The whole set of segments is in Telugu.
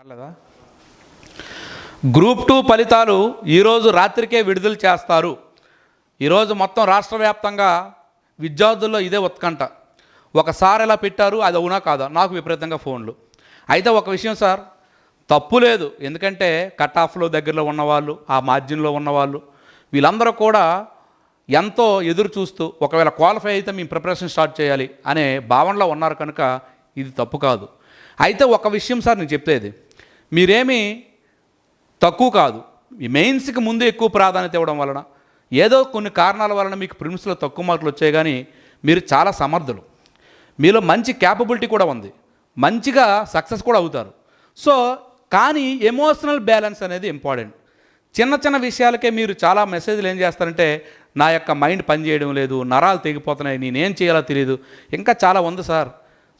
పర్లేదా? గ్రూప్ టూ ఫలితాలు ఈరోజు రాత్రికే విడుదల చేస్తారు. ఈరోజు మొత్తం రాష్ట్ర వ్యాప్తంగా విద్యార్థుల్లో ఇదే ఉత్కంఠ. ఒకసారి ఎలా పెట్టారు అది అవునా కాదా? నాకు విపరీతంగా ఫోన్లు. అయితే ఒక విషయం సార్ తప్పు లేదు. ఎందుకంటే కట్ ఆఫ్లో దగ్గరలో ఉన్నవాళ్ళు ఆ మార్జిన్లో ఉన్నవాళ్ళు వీళ్ళందరూ కూడా ఎంతో ఎదురు చూస్తూ ఒకవేళ క్వాలిఫై అయితే మేము ప్రిపరేషన్ స్టార్ట్ చేయాలి అనే భావనలో ఉన్నారు కనుక ఇది తప్పు కాదు. అయితే ఒక విషయం సార్ నేను చెప్పేది మీరేమీ తక్కువ కాదు. ఈ మెయిన్స్కి ముందు ఎక్కువ ప్రాధాన్యత ఇవ్వడం వలన ఏదో కొన్ని కారణాల వలన మీకు ప్రిమ్స్లో తక్కువ మార్కులు వచ్చాయి కానీ మీరు చాలా సమర్థులు. మీలో మంచి క్యాపబిలిటీ కూడా ఉంది. మంచిగా సక్సెస్ కూడా అవుతారు. సో కానీ ఎమోషనల్ బ్యాలెన్స్ అనేది ఇంపార్టెంట్ చిన్న చిన్న విషయాలకే మీరు చాలా మెసేజ్లు ఏం చేస్తారంటే నా యొక్క మైండ్ పనిచేయడం లేదు నరాలు తెగిపోతున్నాయి నేనేం చేయాలో తెలియదు ఇంకా చాలా ఉంది సార్.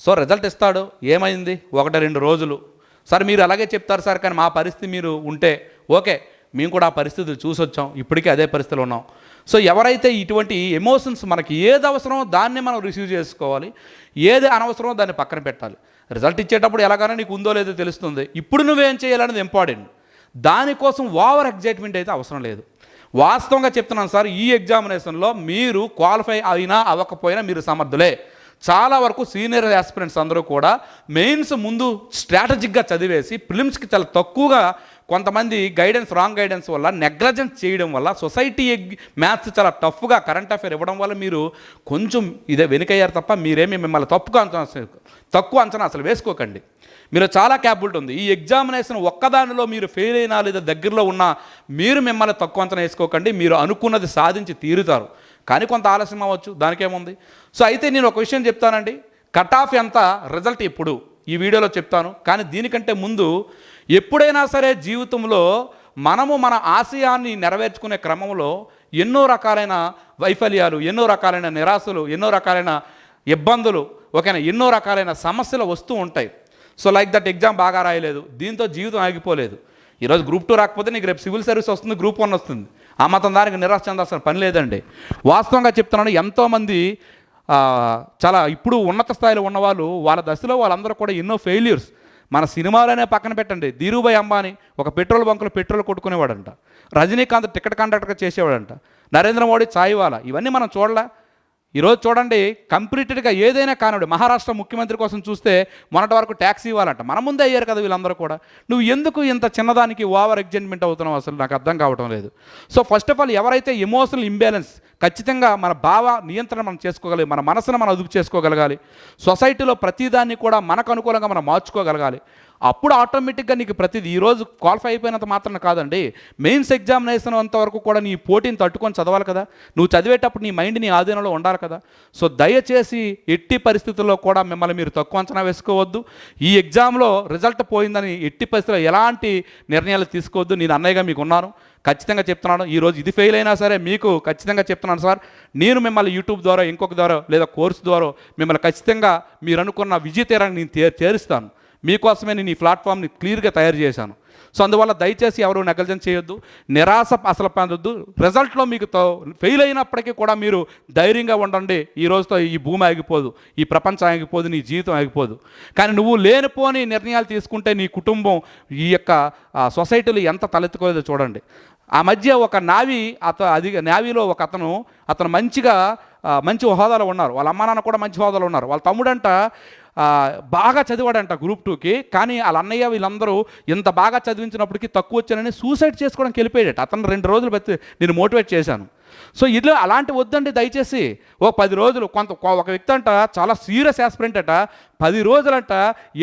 సో రిజల్ట్ ఇస్తాడు. ఏమైంది? ఒకటి రెండు రోజులు. సార్ మీరు అలాగే చెప్తారు సార్ కానీ మా పరిస్థితి మీరు ఉంటే ఓకే మేము కూడా ఆ పరిస్థితులు చూసొచ్చాం ఇప్పటికీ అదే పరిస్థితిలో ఉన్నాం. సో ఎవరైతే ఇటువంటి ఎమోషన్స్ మనకి ఏది అవసరమో దాన్ని మనం రిసీవ్ చేసుకోవాలి ఏది అనవసరమో దాన్ని పక్కన పెట్టాలి. రిజల్ట్ ఇచ్చేటప్పుడు ఎలాగైనా నీకు ఉందో లేదో తెలుస్తుంది. ఇప్పుడు నువ్వేం చేయాలనేది ఇంపార్టెంట్. దానికోసం ఓవర్ ఎగ్జైట్మెంట్ అయితే అవసరం లేదు. వాస్తవంగా చెప్తున్నాను సార్ ఈ ఎగ్జామినేషన్లో మీరు క్వాలిఫై అయినా అవ్వకపోయినా మీరు సమర్థులే. చాలా వరకు సీనియర్ ఆస్పిరెంట్స్ అందరూ కూడా మెయిన్స్ ముందు స్ట్రాటజిక్గా చదివేసి ప్రిలిమ్స్కి చాలా తక్కువగా కొంతమంది గైడెన్స్ రాంగ్ గైడెన్స్ వల్ల నెగ్లజెన్స్ చేయడం వల్ల సొసైటీ మ్యాథ్స్ చాలా టఫ్గా కరెంట్ అఫేర్ ఇవ్వడం వల్ల మీరు కొంచెం ఇదే వెనుకయ్యారు తప్ప మీరేమి మిమ్మల్ని తప్పుగా అంచనా తక్కువ అంచనా అసలు వేసుకోకండి. మీరు చాలా క్యాపబిలిటీ ఉంది. ఈ ఎగ్జామినేషన్ ఒక్కదానిలో మీరు ఫెయిల్ అయినా లేదా దగ్గరలో ఉన్నా మీరు మిమ్మల్ని తక్కువ అంచనా వేసుకోకండి. మీరు అనుకున్నది సాధించి తీరుతారు. కానీ కొంత ఆలస్యం అవ్వచ్చు దానికేముంది? సో అయితే నేను ఒక విషయం చెప్తానండి. కట్ ఆఫ్ ఎంత? రిజల్ట్ ఇప్పుడు ఈ వీడియోలో చెప్తాను. కానీ దీనికంటే ముందు ఎప్పుడైనా సరే జీవితంలో మనము మన ఆశయాన్ని నెరవేర్చుకునే క్రమంలో ఎన్నో రకాలైన వైఫల్యాలు ఎన్నో రకాలైన నిరాశలు ఎన్నో రకాలైన ఇబ్బందులు ఓకేనా? ఎన్నో రకాలైన సమస్యలు వస్తూ ఉంటాయి. సో లైక్ దట్ ఎగ్జామ్ బాగా రాయలేదు. దీంతో జీవితం ఆగిపోలేదు. ఈరోజు గ్రూప్ టూ రాకపోతే నీకు రేపు సివిల్ సర్వీస్ వస్తుంది గ్రూప్ వన్ వస్తుంది. ఆ మతం దానికి నిరాశ చెందాల్సిన పని లేదండి. వాస్తవంగా చెప్తున్నాను ఎంతోమంది చాలా ఇప్పుడు ఉన్నత స్థాయిలో ఉన్నవాళ్ళు వాళ్ళ దశలో వాళ్ళందరూ కూడా ఎన్నో ఫెయిల్యూర్స్. మన సినిమాలోనే పక్కన పెట్టండి. ధీరుభాయ్ అంబానీ ఒక పెట్రోల్ బంకులో పెట్రోల్ కొట్టుకునేవాడంట. రజనీకాంత్ టికెట్ కండక్టర్గా చేసేవాడంట. నరేంద్ర మోడీ చాయివాలా? ఇవన్నీ మనం చూడలే? ఈరోజు చూడండి కంప్లీటెడ్గా ఏదైనా కానివ్వండి మహారాష్ట్ర ముఖ్యమంత్రి కోసం చూస్తే మొన్నటి వరకు ట్యాక్సీ ఇవ్వాలంట. మన ముందే అయ్యారు కదా వీళ్ళందరూ కూడా. నువ్వు ఎందుకు ఇంత చిన్నదానికి ఓవర్ ఎగ్జైట్మెంట్ అవుతున్నావు అసలు? నాకు అర్థం కావటం లేదు. సో ఫస్ట్ ఆఫ్ ఆల్ ఎవరైతే ఎమోషనల్ ఇంబ్యాలెన్స్ ఖచ్చితంగా మన భావ నియంత్రణ మనం చేసుకోగలిగి మన మనసును మనం అదుపు చేసుకోగలగాలి సొసైటీలో ప్రతిదాన్ని కూడా మనకు అనుకూలంగా మనం మార్చుకోగలగాలి అప్పుడు ఆటోమేటిక్గా నీకు ప్రతిదీ ఈరోజు క్వాలిఫై అయిపోయినంత మాత్రం కాదండి. మెయిన్స్ ఎగ్జామినేషన్ అంతవరకు కూడా నీ పోటీని తట్టుకొని చదవాలి కదా. నువ్వు చదివేటప్పుడు నీ మైండ్ నీ ఆధీనంలో ఉండాలి కదా. సో దయచేసి ఎట్టి పరిస్థితుల్లో కూడా మిమ్మల్ని మీరు తక్కువ అంచనా వేసుకోవద్దు. ఈ ఎగ్జామ్లో రిజల్ట్ పోయిందని ఎట్టి పరిస్థితుల్లో ఎలాంటి నిర్ణయాలు తీసుకోవద్దు. నేను అన్నయ్యగా మీకు ఉన్నాను ఖచ్చితంగా చెప్తున్నాను. ఈరోజు ఇది ఫెయిల్ అయినా సరే మీకు ఖచ్చితంగా చెప్తున్నాను సార్. నేను మిమ్మల్ని యూట్యూబ్ ద్వారా ఇంకొక ద్వారా లేదా కోర్సు ద్వారా మిమ్మల్ని ఖచ్చితంగా మీరు అనుకున్న విజయ తీరాన్ని నేను తే- చేరుస్తాను మీకోసమే నేను ఈ ప్లాట్ఫామ్ని క్లియర్గా తయారు చేశాను. సో అందువల్ల దయచేసి ఎవరు నెగ్లజెన్స్ చేయొద్దు నిరాశ అసలు పొందొద్దు. రిజల్ట్లో మీకు ఫెయిల్ అయినప్పటికీ కూడా మీరు ధైర్యంగా ఉండండి. ఈ రోజుతో ఈ భూమి ఆగిపోదు ఈ ప్రపంచం ఆగిపోదు నీ జీవితం ఆగిపోదు. కానీ నువ్వు లేనిపోని నిర్ణయాలు తీసుకుంటే నీ కుటుంబం ఈ యొక్క సొసైటీలు ఎంత తలెత్తుకోలేదో చూడండి. ఆ మధ్య ఒక నావి అత అది నావీలో ఒక అతను అతను మంచిగా మంచి హోదాలో ఉన్నారు. వాళ్ళ అమ్మ నాన్న కూడా మంచి హోదాలో ఉన్నారు. వాళ్ళ తమ్ముడంట బాగా చదివాడంట గ్రూప్ టూకి. కానీ వాళ్ళ అన్నయ్య వీళ్ళందరూ ఇంత బాగా చదివించినప్పటికీ తక్కువ వచ్చానని సూసైడ్ చేసుకోవడానికి వెళ్ళిపోయాడట. అతను రెండు రోజులు పెట్టి నేను మోటివేట్ చేశాను. సో ఇదిలో అలాంటి వద్దండి దయచేసి. ఓ పది రోజులు కొంత ఒక వ్యక్తి అంట చాలా సీరియస్ ఆస్పిరెంట్ అట పది రోజులంట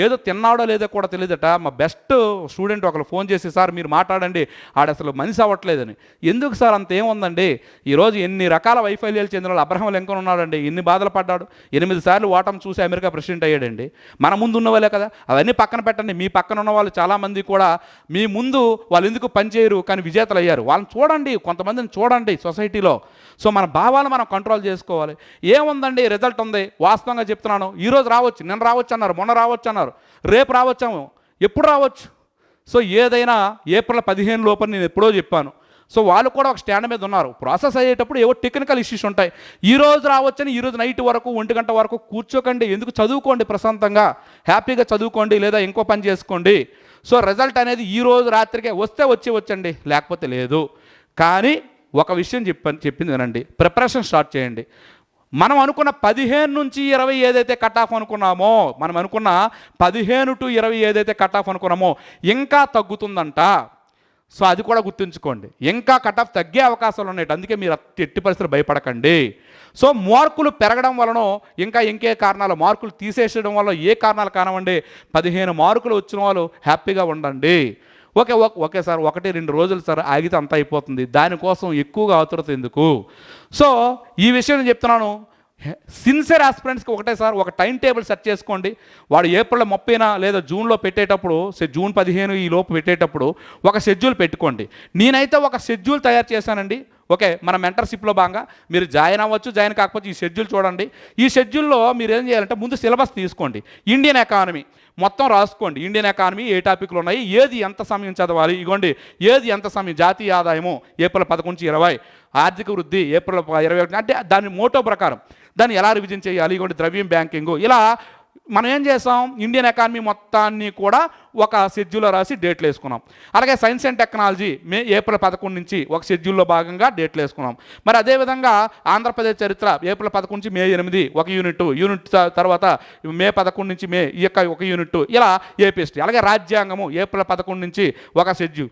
ఏదో తిన్నాడో లేదో కూడా తెలియదట మా బెస్ట్ స్టూడెంట్ ఒకరు ఫోన్ చేసి సార్ మీరు మాట్లాడండి ఆడ అసలు మనిషి అవ్వట్లేదని. ఎందుకు సార్ అంత ఏముందండి? ఈరోజు ఎన్ని రకాల వైఫల్యాలు చెందిన వాళ్ళు అబ్రహం లింకన్ ఉన్నాడండి ఎన్ని బాధలు పడ్డాడు ఎనిమిది సార్లు ఓటమి చూసి అమెరికా ప్రెసిడెంట్ అయ్యాడండి. మన ముందు ఉన్నవాళ్ళే కదా అవన్నీ పక్కన పెట్టండి మీ పక్కన ఉన్న వాళ్ళు చాలామంది కూడా మీ ముందు వాళ్ళు ఎందుకు పనిచేయరు కానీ విజేతలు అయ్యారు వాళ్ళని చూడండి కొంతమందిని చూడండి సొసైటీలో. సో మన భావాలు మనం కంట్రోల్ చేసుకోవాలి. ఏముందండి? రిజల్ట్ ఉంది. వాస్తవంగా చెప్తున్నాను. ఈరోజు రావచ్చు. నిన్న రావచ్చు అన్నారు. మొన్న రావచ్చు అన్నారు. రేపు రావచ్చాము. ఎప్పుడు రావచ్చు? సో ఏదైనా ఏప్రిల్ పదిహేను లోపల నేను ఎప్పుడో చెప్పాను. సో వాళ్ళు కూడా ఒక స్టాండ్ మీద ఉన్నారు. ప్రాసెస్ అయ్యేటప్పుడు ఏవో టెక్నికల్ ఇష్యూస్ ఉంటాయి. ఈ రోజు రావచ్చని ఈ రోజు నైట్ వరకు ఒంటి గంట వరకు కూర్చోకండి. ఎందుకు? చదువుకోండి ప్రశాంతంగా. హ్యాపీగా చదువుకోండి లేదా ఇంకో పని చేసుకోండి. సో రిజల్ట్ అనేది ఈ రోజు రాత్రికే వస్తే వచ్చి వచ్చండి. లేకపోతే లేదు. కానీ ఒక విషయం చెప్ప చెప్పింది వినండి. ప్రిపరేషన్ స్టార్ట్ చేయండి. మనం అనుకున్న పదిహేను నుంచి ఇరవై ఏదైతే కట్ ఆఫ్ అనుకున్నామో మనం అనుకున్న పదిహేను టు ఇరవై ఏదైతే కట్ ఆఫ్ అనుకున్నామో ఇంకా తగ్గుతుందంట. సో అది కూడా గుర్తుంచుకోండి. ఇంకా కట్ ఆఫ్ తగ్గే అవకాశాలు ఉన్నాయి. అందుకే మీరు ఎట్టి పరిస్థితులు భయపడకండి. సో మార్కులు పెరగడం వలన ఇంకా ఇంకే కారణాలు మార్కులు తీసేసడం వల్ల ఏ కారణాలు కానివ్వండి పదిహేను మార్కులు వచ్చిన వాళ్ళు హ్యాపీగా ఉండండి. ఓకే ఓకే ఒకే సార్ ఒకటి రెండు రోజులు సార్ ఆగితే అంత అయిపోతుంది. దానికోసం ఎక్కువగా ఆతురత ఎందుకు? సో ఈ విషయం నేను చెప్తున్నాను. సిన్సియర్ ఆస్పిరెంట్స్కి ఒకటే సార్ ఒక టైం టేబుల్ సెట్ చేసుకోండి. వాడు ఏప్రిల్ ముప్పైన లేదా జూన్లో పెట్టేటప్పుడు జూన్ పదిహేను ఈ లోపు పెట్టేటప్పుడు ఒక షెడ్యూల్ పెట్టుకోండి. నేనైతే ఒక షెడ్యూల్ తయారు చేశానండి. ఓకే మన మెంటర్షిప్లో భాగంగా మీరు జాయిన్ అవ్వచ్చు జాయిన్ కాకపోతే ఈ షెడ్యూల్ చూడండి. ఈ షెడ్యూల్లో మీరు ఏం చేయాలంటే ముందు సిలబస్ తీసుకోండి. ఇండియన్ ఎకానమీ మొత్తం రాసుకోండి. ఇండియన్ ఎకానమీ ఏ టాపిక్లు ఉన్నాయి ఏది ఎంత సమయం చదవాలి ఇగోండి ఏది ఎంత సమయం జాతీయ ఆదాయము ఏప్రిల్ పదకొండు నుంచి ఇరవై ఆర్థిక వృద్ధి ఏప్రిల్ ఇరవై ఒకటి అంటే దాని మోటో ప్రకారం దాన్ని ఎలా రివిజన్ చేయాలి ఇగోండి ద్రవ్యం బ్యాంకింగ్ ఇలా మనం ఏం చేసాం? ఇండియన్ ఎకానమీ మొత్తాన్ని కూడా ఒక షెడ్యూల్లో రాసి డేట్లు వేసుకున్నాం. అలాగే science and technology May April పదకొండు నుంచి ఒక షెడ్యూల్లో భాగంగా డేట్లు వేసుకున్నాం. మరి అదేవిధంగా ఆంధ్రప్రదేశ్ చరిత్ర ఏప్రిల్ పదకొండు నుంచి మే ఎనిమిది ఒక యూనిట్ యూనిట్ తర్వాత మే పదకొండు నుంచి మే ఈ యొక్క ఒక యూనిట్ ఇలా ఏపీ అలాగే రాజ్యాంగము ఏప్రిల్ పదకొండు నుంచి ఒక షెడ్యూల్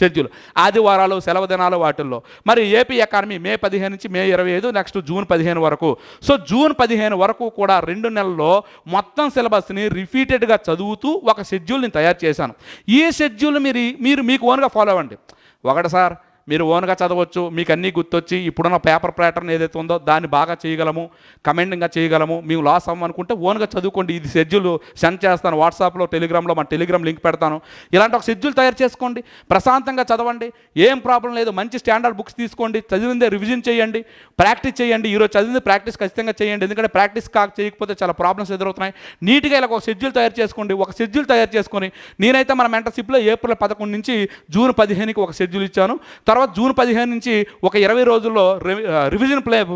షెడ్యూల్. ఆదివారాలు సెలవు దినాలు వాటిల్లో. మరి ఏపీ ఎకానమీ మే పదిహేను నుంచి మే ఇరవై ఐదు నెక్స్ట్ జూన్ పదిహేను వరకు. సో జూన్ పదిహేను వరకు కూడా రెండు నెలల్లో మొత్తం సిలబస్ని రిపీటెడ్గా చదువుతూ ఒక షెడ్యూల్ని తయారు చేశాను. ఈ షెడ్యూల్ మీరు మీరు మీకు ఓన్గా ఫాలో అవ్వండి. ఒకటి సార్ మీరు ఓన్గా చదవచ్చు మీకు అన్నీ గుర్తొచ్చి ఇప్పుడున్న పేపర్ ప్యాటర్న్ ఏదైతే ఉందో దాన్ని బాగా చేయగలము కమెండింగ్గా చేయగలము. మేము లాస్ అవ్వమనుకుంటే ఓన్గా చదువుకోండి. ఇది షెడ్యూల్ సెండ్ చేస్తాను వాట్సాప్లో టెలిగ్రామ్లో మన టెలిగ్రామ్ లింక్ పెడతాను. ఇలాంటి ఒక షెడ్యూల్ తయారు చేసుకోండి ప్రశాంతంగా చదవండి. ఏం ప్రాబ్లం లేదు మంచి స్టాండర్డ్ బుక్స్ తీసుకోండి చదివిందే రివిజన్ చేయండి ప్రాక్టీస్ చేయండి. ఈరోజు చదివింది ప్రాక్టీస్ ఖచ్చితంగా చేయండి. ఎందుకంటే ప్రాక్టీస్ కాక చేయకపోతే చాలా ప్రాబ్లమ్స్ ఎదురవుతున్నాయి. నీట్గా ఇలా ఒక షెడ్యూల్ తయారు చేసుకోండి. ఒక షెడ్యూల్ తయారు చేసుకొని నేనైతే మన మెంటర్షిప్లో ఏప్రిల్ పదకొండు నుంచి జూన్ పదిహేనుకి ఒక షెడ్యూల్ ఇచ్చాను. తర్వాత తర్వాత జూన్ పదిహేను నుంచి ఒక ఇరవై రోజుల్లో రివి- రివిజన్ ప్లే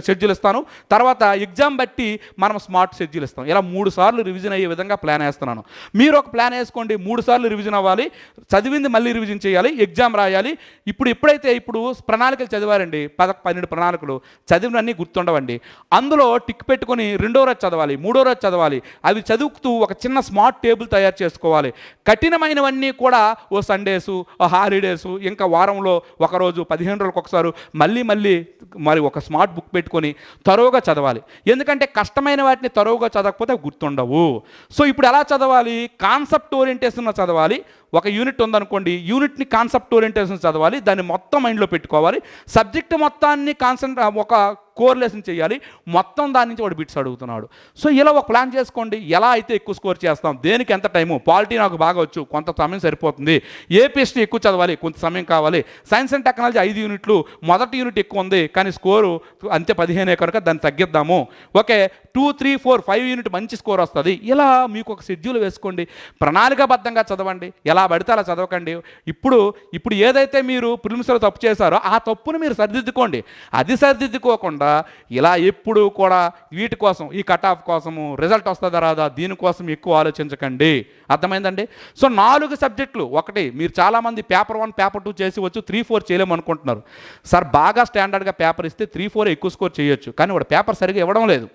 షెడ్యూల్ ఇస్తాను. తర్వాత ఎగ్జామ్ బట్టి మనం స్మార్ట్ షెడ్యూల్ ఇస్తాం. ఇలా మూడు సార్లు రివిజన్ అయ్యే విధంగా ప్లాన్ వేస్తున్నాను. మీరు ఒక ప్లాన్ వేసుకోండి మూడు సార్లు రివిజన్ అవ్వాలి చదివింది మళ్ళీ రివిజన్ చేయాలి ఎగ్జామ్ రాయాలి. ఇప్పుడు ఎప్పుడైతే ఇప్పుడు ప్రణాళికలు చదివారండి పద పన్నెండు ప్రణాళికలు చదివినన్నీ గుర్తుండవండి. అందులో టిక్ పెట్టుకొని రెండో రోజు చదవాలి మూడో రోజు చదవాలి. అవి చదువుతూ ఒక చిన్న స్మార్ట్ టేబుల్ తయారు చేసుకోవాలి. కఠినమైనవన్నీ కూడా ఓ సండేసు ఓ హాలిడేసు ఇంకా వారంలో ఒకరోజు పదిహేను రోజులకు ఒకసారి మళ్ళీ మళ్ళీ మరి ఒక స్మార్ట్ బుక్ పెట్టుకొని తరువుగా చదవాలి. ఎందుకంటే కష్టమైన వాటిని తరువుగా చదవకపోతే గుర్తుండవు. సో ఇప్పుడు ఎలా చదవాలి? కాన్సెప్ట్ ఓరియంటేషన్లో చదవాలి. ఒక యూనిట్ ఉందనుకోండి యూనిట్ని కాన్సెప్ట్ ఓరియంటేషన్ చదవాలి దాన్ని మొత్తం మైండ్లో పెట్టుకోవాలి సబ్జెక్ట్ మొత్తాన్ని కాన్సన్ట్రా ఒక కోర్లేషన్ చేయాలి మొత్తం దాని నుంచి వాడు బిట్స్ అడుగుతున్నాడు. సో ఇలా ఒక ప్లాన్ చేసుకోండి ఎలా అయితే ఎక్కువ స్కోర్ చేస్తాం దేనికి ఎంత టైము పాలిటీ నాకు బాగా వచ్చు కొంత సమయం సరిపోతుంది ఏపీఎస్టీ ఎక్కువ చదవాలి కొంత సమయం కావాలి సైన్స్ అండ్ టెక్నాలజీ ఐదు యూనిట్లు మొదటి యూనిట్ ఎక్కువ ఉంది కానీ స్కోరు అంతే పదిహేనే కనుక దాన్ని తగ్గిద్దాము. Okay two three four five unit మంచి స్కోర్ వస్తుంది. ఇలా మీకు ఒక షెడ్యూల్ వేసుకోండి ప్రణాళికాబద్ధంగా చదవండి ఎలా పడితే అలా చదవకండి. ఇప్పుడు ఇప్పుడు ఏదైతే మీరు ప్రిలిమ్స్లో తప్పు చేశారో ఆ తప్పును మీరు సరిదిద్దుకోండి. అది సరిదిద్దుకోకుండా ఇలా ఎప్పుడు కూడా వీటి కోసం ఈ కట్ ఆఫ్ కోసము రిజల్ట్ వస్తుందా రాదా? దీనికోసం ఎక్కువ ఆలోచించకండి. అర్థమైందండి? సో నాలుగు సబ్జెక్టులు. ఒకటి మీరు చాలామంది పేపర్ వన్ పేపర్ టూ చేసి వచ్చు త్రీ ఫోర్ చేయలేము అనుకుంటున్నారు. సార్ బాగా స్టాండర్డ్గా పేపర్ ఇస్తే త్రీ ఫోర్ ఎక్కువ స్కోర్ చేయొచ్చు. కానీ వాడు పేపర్ సరిగా ఇవ్వడం లేదు.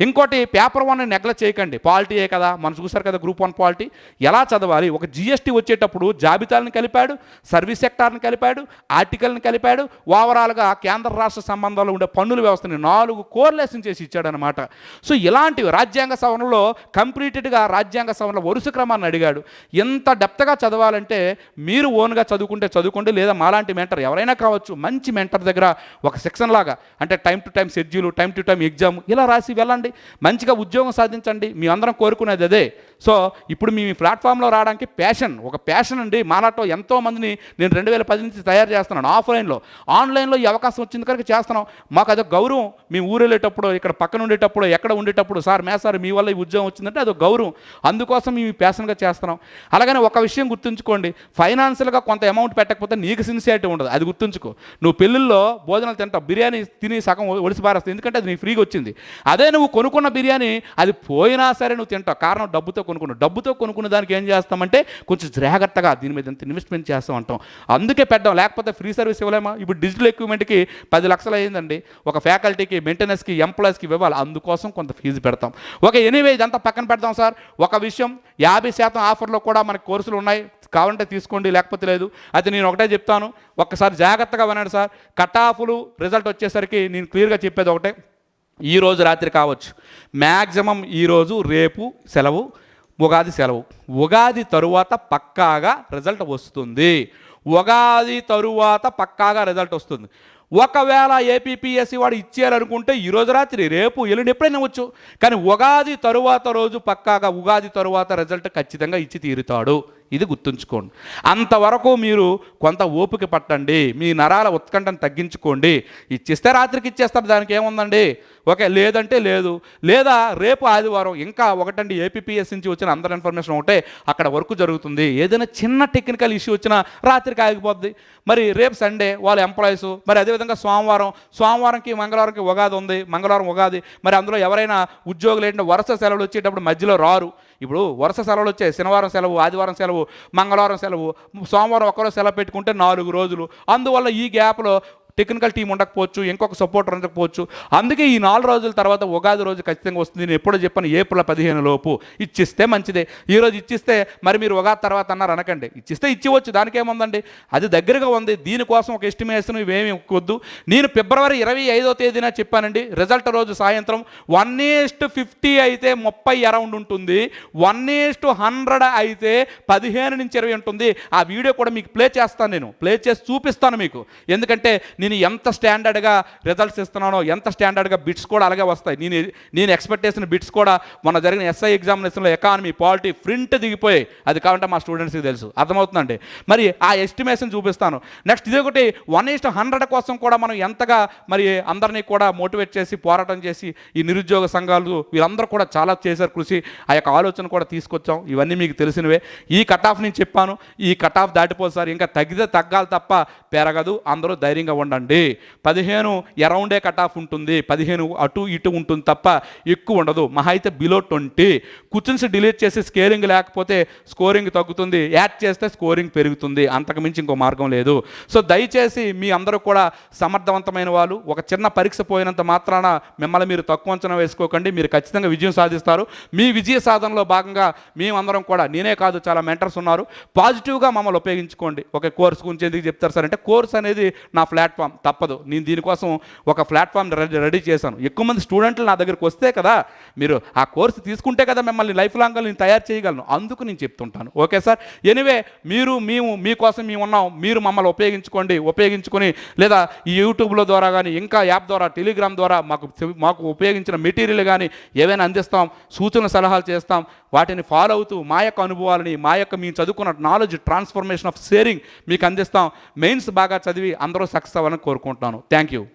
ఇంకోటి పేపర్ వన్ నెగ్లెక్ట్ చేయకండి. పాలిటీయే కదా మనం చూసారు కదా గ్రూప్ వన్ పాలిటీ. ఎలా చదవాలి? ఒక జిఎస్టీ వచ్చేటప్పుడు జాబితాలను కలిపాడు సర్వీస్ సెక్టార్ని కలిపాడు ఆర్టికల్ని కలిపాడు ఓవరాల్గా కేంద్ర రాష్ట్ర సంబంధాలు ఉండే పన్నుల వ్యవస్థని నాలుగు కోర్లేషన్ చేసి ఇచ్చాడనమాట సో ఇలాంటివి రాజ్యాంగ సవరణలో కంప్లీటెడ్గా రాజ్యాంగ సవరణ వరుస క్రమాన్ని అడిగాడు. ఎంత డెప్త్గా చదవాలంటే మీరు ఓన్గా చదువుకుంటే చదువుకోండి లేదా మాలాంటి మెంటర్ ఎవరైనా కావచ్చు మంచి మెంటర్ దగ్గర ఒక సెక్షన్ లాగా అంటే time to time schedule time to time exam ఇలా రాసి వెళ్ళండి. కదండి మంచిగా ఉద్యోగం సాధించండి మీ అందరం కోరుకునేది అదే. సో ఇప్పుడు మీ ప్లాట్ఫామ్లో రావడానికి ప్యాషన్ ఒక ప్యాషన్ అండి. మాలాటో ఎంతో మందిని నేను రెండు వేల పది నుంచి తయారు చేస్తున్నాను ఆఫ్లైన్లో. ఆన్లైన్లో ఈ అవకాశం వచ్చింది కనుక చేస్తున్నాం. మాకు అదొక గౌరవం. మీ ఊరు వెళ్ళేటప్పుడు ఇక్కడ పక్కన ఉండేటప్పుడు ఎక్కడ ఉండేటప్పుడు సార్ మే సార్ మీ వల్ల ఈ ఉద్యోగం వచ్చిందంటే అదొక గౌరవం. అందుకోసం మేము ప్యాషన్గా చేస్తున్నాం. అలాగనే ఒక విషయం గుర్తుంచుకోండి. ఫైనాన్షియల్గా కొంత అమౌంట్ పెట్టకపోతే నీకు సిన్సియారిటీ ఉండదు. అది గుర్తుంచుకో. నువ్వు పెళ్ళిల్లో భోజనాలు తింటావు బిర్యానీ తిని సగం ఒడిసి పారేస్తావు ఎందుకంటే అది నీ ఫ్రీగా వచ్చింది. అదే నువ్వు కొనుక్కున్న బిర్యానీ అది పోయినా సరే నువ్వు తింటావు. కారణం డబ్బుతో కొనుక్కున్నావు. డబ్బుతో కొనుక్కున్న దానికి ఏం చేస్తామంటే కొంచెం జాగ్రత్తగా దీని మీద ఎంత ఇన్వెస్ట్మెంట్ చేస్తాం అంటాం. అందుకే పెట్టాం లేకపోతే ఫ్రీ సర్వీస్ ఇవ్వలేమా? ఇప్పుడు డిజిటల్ ఎక్విప్మెంట్కి పది లక్షలు అయ్యిందండి. ఒక ఫ్యాకల్టీకి మెయింటెనెన్స్కి ఎంప్లాయీస్కి ఇవ్వాలి. అందుకోసం కొంత ఫీజు పెడతాం. ఓకే ఎనీవే ఇదంతా పక్కన పెడతాం సార్. ఒక విషయం యాభై శాతం ఆఫర్లో కూడా మనకి కోర్సులు ఉన్నాయి. కావాలంటే తీసుకోండి లేకపోతే లేదు. అది నేను ఒకటే చెప్తాను. ఒక్కసారి జాగ్రత్తగా వినండి సార్. కట్ ఆఫ్లు రిజల్ట్ వచ్చేసరికి నేను క్లియర్గా చెప్పేది ఒకటే. ఈరోజు రాత్రి కావచ్చు. మ్యాక్సిమం ఈరోజు రేపు సెలవు ఉగాది సెలవు. ఉగాది తరువాత పక్కాగా రిజల్ట్ వస్తుంది. ఉగాది తరువాత పక్కాగా రిజల్ట్ వస్తుంది. ఒకవేళ ఏపీపీఎస్సీ వాడు ఇచ్చారనుకుంటే ఈరోజు రాత్రి రేపు ఎల్లుండి ఎప్పుడైనా వచ్చు కానీ ఉగాది తరువాత రోజు పక్కాగా ఉగాది తరువాత రిజల్ట్ ఖచ్చితంగా ఇచ్చి తీరుతాడు. ఇది గుర్తుంచుకోండి. అంతవరకు మీరు కొంత ఓపిక పట్టండి. మీ నరాల ఉత్కంఠను తగ్గించుకోండి. ఇచ్చిస్తే రాత్రికి ఇచ్చేస్తారు. దానికి ఏముందండి? ఓకే లేదంటే లేదు. లేదా రేపు ఆదివారం ఇంకా ఒకటండి ఏపీపీఎస్ నుంచి వచ్చిన అందరి ఇన్ఫర్మేషన్ ఒకటే అక్కడ వర్క్ జరుగుతుంది. ఏదైనా చిన్న టెక్నికల్ ఇష్యూ వచ్చినా రాత్రికి ఆగిపోద్ది. మరి రేపు సండే వాళ్ళ ఎంప్లాయీస్ మరి అదేవిధంగా సోమవారం సోమవారంకి మంగళవారంకి ఉగాది ఉంది మంగళవారం ఉగాది. మరి అందులో ఎవరైనా ఉద్యోగులు ఏంటంటే వరుస సెలవులు వచ్చేటప్పుడు మధ్యలో రారు. ఇప్పుడు వరుస సెలవులు వచ్చాయి. శనివారం సెలవు ఆదివారం సెలవు మంగళవారం సెలవు సోమవారం ఒక్కరోజు సెలవు పెట్టుకుంటే నాలుగు రోజులు. అందువల్ల ఈ గ్యాప్లో టెక్నికల్ టీం ఉండకపోవచ్చు ఇంకొక సపోర్టర్ ఉండకపోవచ్చు. అందుకే ఈ నాలుగు రోజుల తర్వాత ఉగాది రోజు ఖచ్చితంగా వస్తుంది. నేను ఎప్పుడో చెప్పాను ఏప్రిల్ పదిహేను లోపు ఇచ్చిస్తే మంచిదే. ఈరోజు ఇచ్చిస్తే మరి మీరు ఉగాది తర్వాత అన్నారు అనకండి. ఇచ్చిస్తే ఇచ్చివచ్చు దానికేముందండి? అది దగ్గరగా ఉంది. దీనికోసం ఒక ఎస్టిమేషన్ ఇవేమి వద్దు నేను ఫిబ్రవరి ఇరవై ఐదో తేదీన చెప్పానండి రిజల్ట్ రోజు సాయంత్రం వన్ ఈస్ట్ ఫిఫ్టీ అయితే ముప్పై అరౌండ్ ఉంటుంది. వన్ ఈస్ట్ హండ్రెడ్ అయితే పదిహేను నుంచి ఇరవై ఉంటుంది. ఆ వీడియో కూడా మీకు ప్లే చేస్తాను నేను. ప్లే చేసి చూపిస్తాను మీకు. ఎందుకంటే నేను ఎంత స్టాండర్డ్గా రిజల్ట్స్ ఇస్తున్నానో ఎంత స్టాండర్డ్గా బిట్స్ కూడా అలాగే వస్తాయి. నేను నేను ఎక్స్పెక్ట్ చేసిన బిట్స్ కూడా మన జరిగిన ఎస్ఐ ఎగ్జామినేషన్లో ఎకానమీ పాలిటీ ప్రింట్ దిగిపోయాయి. అది కావాలంటే మా స్టూడెంట్స్కి తెలుసు. అర్థమవుతుందండి? మరి ఆ ఎస్టిమేషన్ చూపిస్తాను. నెక్స్ట్ ఇది ఒకటి వన్ ఈస్ట్ హండ్రెడ్ కోసం కూడా మనం ఎంతగా మరి అందరినీ కూడా మోటివేట్ చేసి పోరాటం చేసి ఈ నిరుద్యోగ సంఘాలు వీళ్ళందరూ కూడా చాలా చేశారు కృషి. ఆ యొక్క ఆలోచన కూడా తీసుకొచ్చాం. ఇవన్నీ మీకు తెలిసినవే. ఈ కట్ ఆఫ్ నేను చెప్పాను. ఈ కట్ ఆఫ్ దాటిపోదు ఇంకా తగ్గితే తగ్గాలి తప్ప పెరగదు. అందరూ ధైర్యంగా ఉండండి. పదిహేను అరౌండే కట్ ఆఫ్ ఉంటుంది. పదిహేను అటు ఇటు ఉంటుంది తప్ప ఎక్కువ ఉండదు. మహా అయితే బిలో ట్వంటీ క్వశ్చన్స్ డిలీట్ చేసి స్కేరింగ్ లేకపోతే స్కోరింగ్ తగ్గుతుంది. యాడ్ చేస్తే స్కోరింగ్ పెరుగుతుంది. అంతకు మించి ఇంకో మార్గం లేదు. సో దయచేసి మీ అందరూ కూడా సమర్థవంతమైన వాళ్ళు. ఒక చిన్న పరీక్ష పోయినంత మాత్రాన మిమ్మల్ని మీరు తక్కువ అంచనా వేసుకోకండి. మీరు ఖచ్చితంగా విజయం సాధిస్తారు. మీ విజయ సాధనలో భాగంగా మేమందరం కూడా నేనే కాదు చాలా మెంటర్స్ ఉన్నారు. పాజిటివ్గా మమ్మల్ని ఉపయోగించుకోండి. ఒక కోర్స్ గురించి ఎందుకు చెప్తారు సార్ అంటే కోర్స్ అనేది నా ప్లాట్ఫామ్ తప్పదు. నేను దీనికోసం ఒక ప్లాట్ఫామ్ రెడీ రెడీ చేశాను. ఎక్కువ మంది స్టూడెంట్లు నా దగ్గరికి వస్తే కదా మీరు ఆ కోర్సు తీసుకుంటే కదా మిమ్మల్ని లైఫ్ లాంగ్గా నేను తయారు చేయగలను. అందుకు నేను చెప్తుంటాను. Okay sir? ఎనివే మీరు మేము మీకోసం మేము ఉన్నాం. మీరు మమ్మల్ని ఉపయోగించుకోండి. ఉపయోగించుకొని లేదా ఈ యూట్యూబ్లో ద్వారా కానీ ఇంకా యాప్ ద్వారా టెలిగ్రామ్ ద్వారా మాకు మాకు ఉపయోగించిన మెటీరియల్ కానీ ఏవైనా అందిస్తాం. సూచన సలహాలు చేస్తాం. వాటిని ఫాలో అవుతూ మా యొక్క అనుభవాలని మా యొక్క మేము చదువుకున్న నాలెడ్జ్ ట్రాన్స్ఫర్మేషన్ ఆఫ్ షేరింగ్ మీకు అందిస్తాం. మెయిన్స్ బాగా చదివి అందరూ సక్సెస్ అవ్వాలని కోరుకుంటున్నాను. Thank you